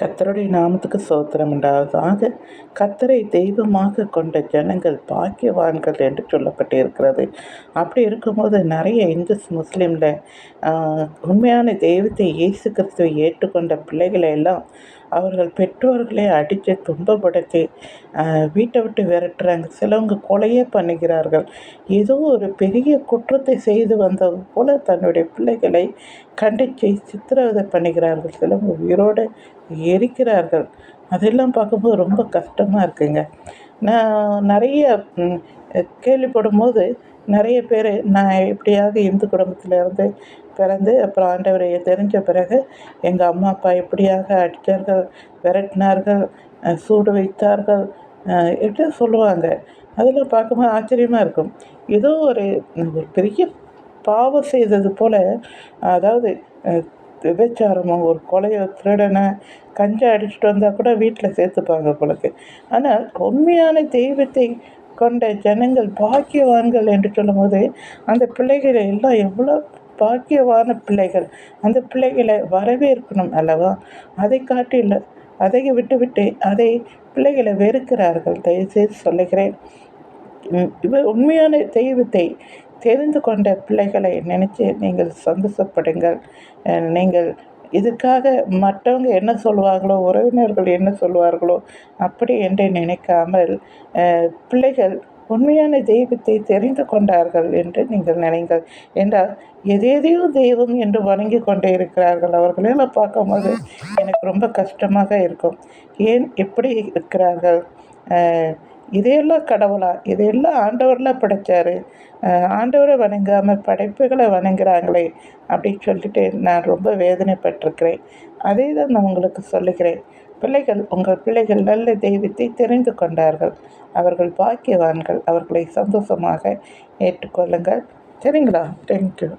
கத்தருடைய நாமத்துக்கு சோத்திரம் உண்டாவதாக. கத்தரை தெய்வமாக கொண்ட ஜனங்கள் பாக்கியவான்கள் என்று சொல்லப்பட்டிருக்கிறது. அப்படி இருக்கும்போது நிறைய இந்துஸ் முஸ்லீமில் உண்மையான தெய்வத்தை இயேசு கிறிஸ்துவை ஏற்றுக்கொண்ட பிள்ளைகளை எல்லாம் அவர்கள் பெற்றோர்களை அடித்து துன்பப்படுத்தி வீட்டை விட்டு விரட்டுறாங்க. சிலவங்க கொலையே பண்ணுகிறார்கள். ஏதோ ஒரு பெரிய குற்றத்தை செய்து வந்தது போல தன்னுடைய பிள்ளைகளை கண்டித்து சித்திரவதை பண்ணுகிறார்கள். சிலவங்க உயிரோடு எரிக்கிறார்கள். அதெல்லாம் பார்க்கும்போது ரொம்ப கஷ்டமாக இருக்குங்க. நான் நிறைய கேள்விப்படும் போது நிறைய பேர் நான் எப்படியாவது இந்து குடும்பத்தில் இருந்து பிறந்து அப்புறம் ஆண்டவரை தெரிஞ்ச பிறகு எங்கள் அம்மா அப்பா எப்படியாக அடித்தார்கள் விரட்டினார்கள் சூடு வைத்தார்கள் எப்படி சொல்லுவாங்க. அதெல்லாம் பார்க்கும்போது ஆச்சரியமாக இருக்கும். ஏதோ ஒரு ஒரு பெரிய பாவம் செய்தது போல் அதாவது விபச்சாரமோ ஒரு கொலையோ திருடனை கஞ்சா அடிச்சுட்டு வந்தால் கூட வீட்டில் சேர்த்துப்பாங்க போலக்கு. ஆனால் உண்மையான தெய்வத்தை கொண்ட ஜனங்கள் பாக்கியவான்கள் என்று சொல்லும்போது அந்த பிள்ளைகளை எல்லாம் எவ்வளோ பாக்கியவான பிள்ளைகள். அந்த பிள்ளைகளை வரவேற்கணும் அல்லவா? அதை காட்டில அதை விட்டுவிட்டு அதை பிள்ளைகளை வெறுக்கிறார்கள். தயவுசெய்து சொல்லுகிறேன். இவ உண்மையான தெய்வத்தை தெரிந்து கொண்ட பிள்ளைகளை நினச்சி நீங்கள் சந்தோஷப்படுங்கள். நீங்கள் இதுக்காக மற்றவங்க என்ன சொல்லுவாங்களோ உறவினர்கள் என்ன சொல்லுவார்களோ அப்படி என்று நினைக்காமல் பிள்ளைகள் உண்மையான தெய்வத்தை தெரிந்து கொண்டார்கள் என்று நீங்கள் நினைங்கள். என்றால் எதேதையோ தெய்வம் என்று வணங்கி கொண்டே இருக்கிறார்கள் அவர்களெல்லாம் பார்க்கும்போது எனக்கு ரொம்ப கஷ்டமாக இருக்கும். ஏன் எப்படி இருக்கிறார்கள்? இதையெல்லாம் கடவுளா? இதையெல்லாம் ஆண்டவரில் படைத்தார் ஆண்டவரை வணங்காமல் படைப்புகளை வணங்குறாங்களே அப்படின்னு சொல்லிட்டு நான் ரொம்ப வேதனைப்பட்டிருக்கிறேன். அதே தான் நான் உங்களுக்கு சொல்லுகிறேன். பிள்ளைகள் உங்கள் பிள்ளைகள் நல்ல தெய்வத்தை தெரிந்து கொண்டார்கள். அவர்கள் பாக்கியவான்கள். அவர்களை சந்தோஷமாக ஏற்றுக்கொள்ளுங்கள். சரிங்களா? தேங்க்யூ